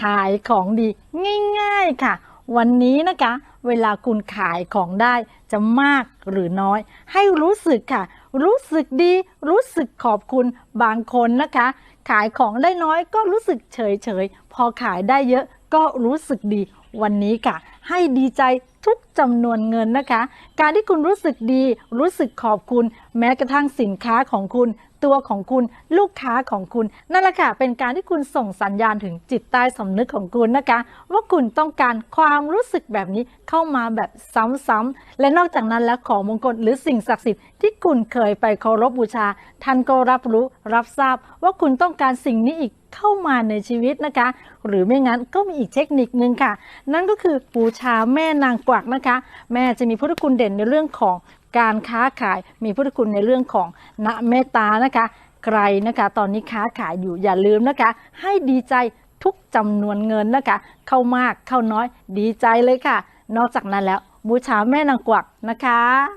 ขายของดีง่ายๆค่ะ วันนี้นะคะ เวลาคุณขายของได้จะมากหรือน้อย ให้รู้สึกค่ะ รู้สึกดี รู้สึกขอบคุณบางคนนะคะ ขายของได้น้อยก็รู้สึกเฉยๆพอขายได้เยอะก็รู้สึกดีวันนี้ค่ะ ให้ดีใจทุกจำนวนเงินนะคะ การที่คุณรู้สึกดี รู้สึกขอบคุณ แม้กระทั่งสินค้าของคุณ ตัวของคุณ ลูกค้าของคุณ นั่นแหละค่ะ เป็นการที่คุณส่งสัญญาณถึงจิตใต้สำนึกของคุณนะคะ ว่าคุณต้องการความรู้สึกแบบนี้เข้ามาแบบซ้ำๆและนอกจากนั้นแล้วของมงคลหรือสิ่งศักดิ์สิทธิ์ที่คุณเคยไปเคารพบูชาท่านก็รับรู้รับทราบว่าคุณต้องการสิ่งนี้อีก เข้ามาในชีวิตนะคะ หรือไม่งั้นก็มีอีกเทคนิคนึงค่ะ นั่นก็คือบูชาแม่นางกวักนะคะ แม่จะมีพุทธคุณเด่นในเรื่องของการค้าขาย มีพุทธคุณในเรื่องของณเมตตานะคะ ใครนะคะ ตอนนี้ค้าขายอยู่อย่าลืมนะคะ ให้ดีใจทุกจำนวนเงินนะคะ เข้ามากเข้าน้อยดีใจเลยค่ะ นอกจากนั้นแล้วบูชาแม่นางกวักนะคะ